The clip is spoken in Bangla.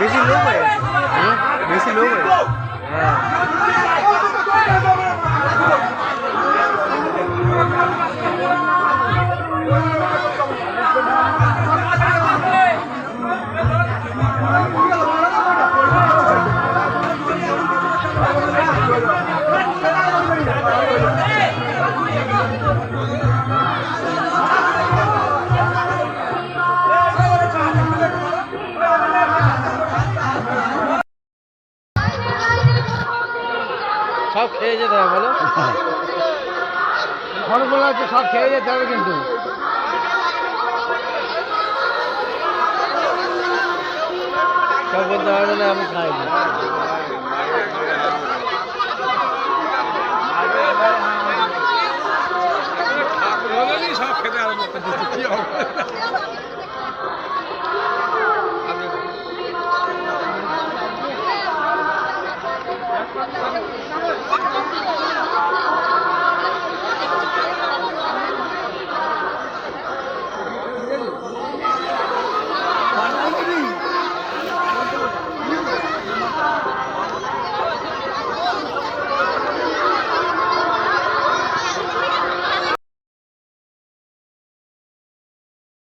বেশি লোক হয়? হ্যাঁ, বেশি লোক হ্যাঁ। সব খেয়ে যেতে হবে বলো। ফলগুলো হচ্ছে সব খেয়ে যেতে হবে কিন্তু। সব বলতে না আমি খাইনি সব খেতে আরম্ভ করতে কি হবে